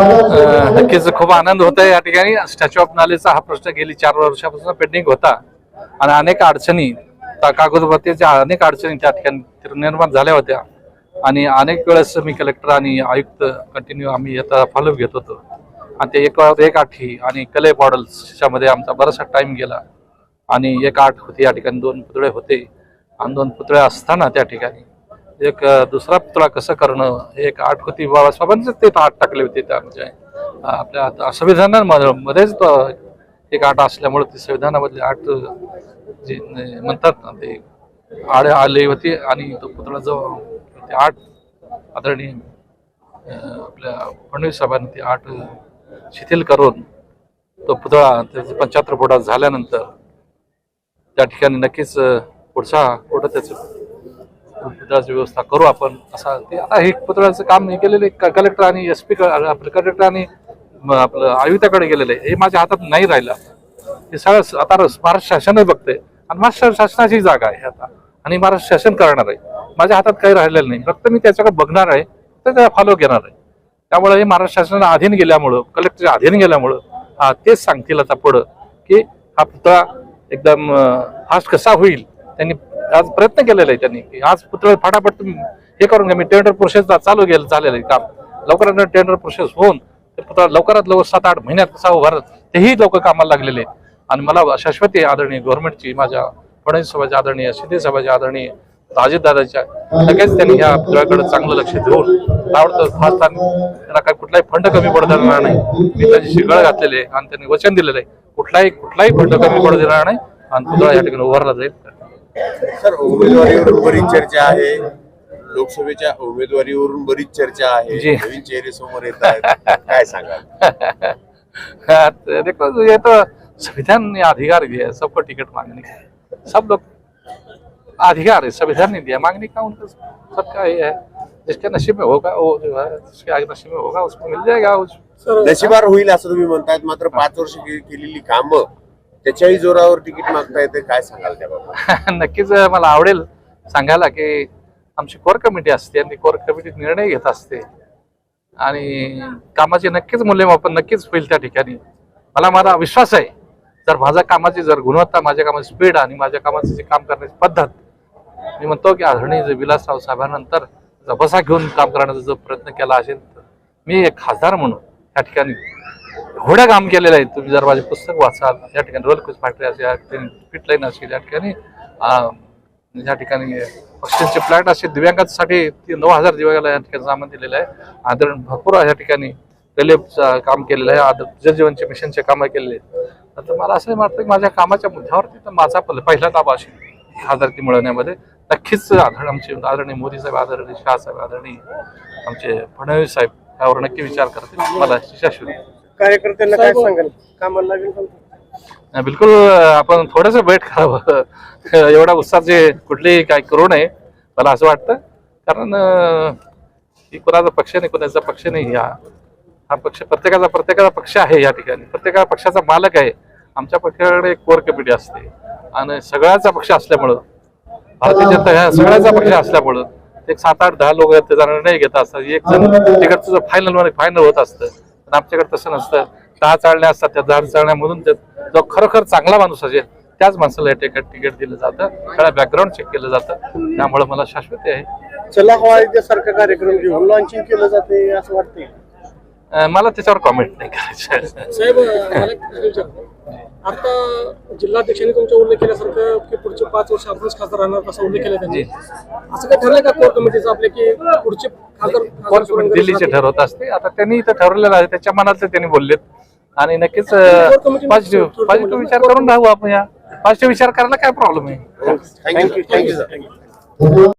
नक्कीच खूप आनंद होत आहे या ठिकाणी. स्टॅच्यू ऑफ नॉलेजचा हा प्रश्न गेली चार वर्षापासून पेंडिंग होता. आणि अनेक अडचणी कागदपत्रीच्या अनेक अडचणी त्या ठिकाणी निर्माण झाल्या होत्या. आणि अनेक वेळेस मी कलेक्टर आणि आयुक्त कंटिन्यू आम्ही याचा फॉलोअप घेत होतो. आणि ते एक एक आठी आणि कले मॉडेल्सच्या मध्ये आमचा बराचसा टाइम गेला. आणि एक आठ होती या ठिकाणी दोन पुतळे होते. आणि दोन पुतळे असताना त्या ठिकाणी एक दुसरा पुतळा कसं करणं एक आठ होती बाबासाहेबांचे ते आठ टाकले होते त्या म्हणजे आपल्या आता संविधानामध्येच एक आठ असल्यामुळे ती संविधानामधली आठ जे म्हणतात ना ते आड आली होती आणि तो पुतळा जो ते आठ आदरणीय आपल्या फडणवीस साहेबांनी ते आठ शिथिल करून तो पुतळा त्याचं पंच्याहत्तर फुटात झाल्यानंतर त्या ठिकाणी नक्कीच पुढचा कुठं त्याचं व्यवस्था करू आपण असा ते आता हे पुतळ्याचं काम हे केलेलं कलेक्टर आणि एस पी आपलं कलेक्टर आणि आपलं आयुक्ताकडे गेलेलं आहे. हे माझ्या हातात नाही राहिलं. हे सगळं आता महाराष्ट्र शासनच बघतंय. आणि महाराष्ट्र शासनाची जागा आहे आता. आणि महाराष्ट्र शासन करणार आहे. माझ्या हातात काही राहिलेलं नाही. फक्त मी त्याच्याकडे बघणार आहे. तर त्याला फॉलो घेणार आहे. त्यामुळे हे महाराष्ट्र शासनाला अधीन गेल्यामुळं कलेक्टरच्या अधीन गेल्यामुळं हा तेच सांगतील आता पुढं की हा पुतळा एकदम फास्ट कसा होईल त्यांनी आज प्रयत्न केलेला आहे त्यांनी. की आज पुतळे फटाफट तुम्ही हे करून घ्या. मी टेंडर प्रोसेस चालू गेलं झालेलं आहे काम. लवकरात टेंडर प्रोसेस होऊन ते पुतळा लवकरात लवकर सात आठ महिन्यात कसा उभारत तेही लोक कामाला लागलेले आहेत. आणि मला शाश्वती आदरणीय गव्हर्नमेंटची माझ्या फडणवीस सभाच्या आदरणीय शिंदे सभाच्या आदरणीय अजितदादाच्या लगेच त्यांनी ह्या पुतळ्याकडे चांगलं लक्ष देऊन ताबडतोब फास्ट त्यांना काही कुठलाही फंड कमी पडू देणार नाही. मी त्याची शिगळ घातलेली आहे आणि त्यांनी वचन दिलेलं आहे. कुठलाही कुठलाही फंड कमी पडू देणार नाही आणि पुतळा या ठिकाणी उभारला जाईल. सर उमेदवारीवरून बरीच चर्चा आहे. लोकसभेच्या उमेदवारीवरून बरीच चर्चा आहे. नवीन चेहरे समोर येत आहेत. काय सांगाल? हाँ, तो देखो ये तो संविधान ने अधिकार दिया है सबको टिकट मांगने का। सब लोग अधिकार है संविधान ने दिया मांगने का उनका सबका ये है। जिसके नसीब में होगा वो जो है जिसके आगे नसीब में होगा उसको मिल जाएगा उस नशिबार होईल असं तुम्ही म्हणतायत मात्र पाच वर्ष केलेली कामं त्याच्याही जोरावर तिकीट मागता येते काय सांगाल त्याबाबत नक्कीच मला आवडेल सांगायला की आमची कोर कमिटी असते आणि कोर कमिटी निर्णय घेत असते. आणि कामाचे नक्कीच मूल्यमापन नक्कीच होईल त्या ठिकाणी. मला माझा विश्वास आहे जर माझ्या कामाची जर गुणवत्ता माझ्या कामाची स्पीड आणि माझ्या कामाची जी काम करण्याची पद्धत मी म्हणतो की आदरणीय जे विलासराव साहेबांनंतर जबसा घेऊन काम करण्याचा जो प्रयत्न केला असेल तर मी एक खासदार म्हणून या ठिकाणी घोड्या काम केलेलं आहे. तुम्ही जर माझे पुस्तक वाचाल या ठिकाणी रोल क्रूज फॅक्टरी असेल या ठिकाणी पिट लाईन असेल या ठिकाणी या ठिकाणी ऑक्सिजनचे फ्लॅट असे दिव्यांगांसाठी ती नऊ हजार दिव्यांगाला या ठिकाणी सामान दिलेलं आहे. आदरण भरपूर या ठिकाणी रेल्वेचं काम केलेलं आहे. आदर जलजीवनचे मिशनचे कामं केलेले आहेत. तर मला असं वाटतं की माझ्या कामाच्या मुद्द्यावरती तर माझा पल- पहिला ताबा असेल. खासदारकी मिळवण्यामध्ये. नक्कीच आदरण आमचे आदरणीय मोदी साहेब आदरणीय शाह साहेब आदरणीय आमचे फडणवीस साहेब यावर नक्की विचार करतील. मला शाश्वत कार्यकर्त्यांना काय सांगाल? कामाला लागेल का? नाही, बिलकुल आपण थोडस वेट करावं. एवढा उत्साहाचे कुठलेही काय करू नये मला असं वाटतं. कारण अं, ही कोणाचा पक्ष नाही कोणाचा पक्ष नाही हा हा पक्ष प्रत्येकाचा प्रत्येकाचा पक्ष आहे या ठिकाणी. प्रत्येका पक्षाचा मालक आहे. आमच्या पक्षाकडे एक कोर कमिटी असते. आणि सगळ्याचा पक्ष असल्यामुळं भारतीय जनता ह्या सगळ्याचा पक्ष असल्यामुळं एक सात आठ दहा लोक त्याचा निर्णय घेत असतात. एक जण तिकडचं जो फायनल फायनल होत असतं पण आमच्याकडे तसं नसतं. दहा चालण्या असतात त्या दहा चालण्यामधून ते- जो खरोखर चांगला माणूस असेल त्याच माणसाला हे तिकीट तिकीट दिलं जातं. त्याला बॅकग्राऊंड चेक केलं जातं. त्यामुळे मला शाश्वती आहे. चला हवा सारखा कार्यक्रम घेऊन लॉन्चिंग केलं जाते असं वाटतंय. अं, मला त्याच्यावर कॉमेंट नाही करायचं. आता जिल्हाध्यक्षांनी तुमच्या उल्लेख केल्यासारखं की पुढचे पाच वर्ष आपणच खासदार राहणार असा उल्लेख केला त्यांनी. असं काय ठरलंय का कोर कमिटीचं आपले की पुढचे खासदार दिल्लीचे? ठरवत असते. आता त्यांनी इथं ठरवलेलं आहे त्याच्या मनातलं त्यांनी बोललेत. आणि नक्कीच पॉझिटिव्ह पॉझिटिव्ह ना? विचार करून राहू आपण या. पॉझिटिव्ह विचार करायला काय प्रॉब्लेम आहे? Thank you thank you sir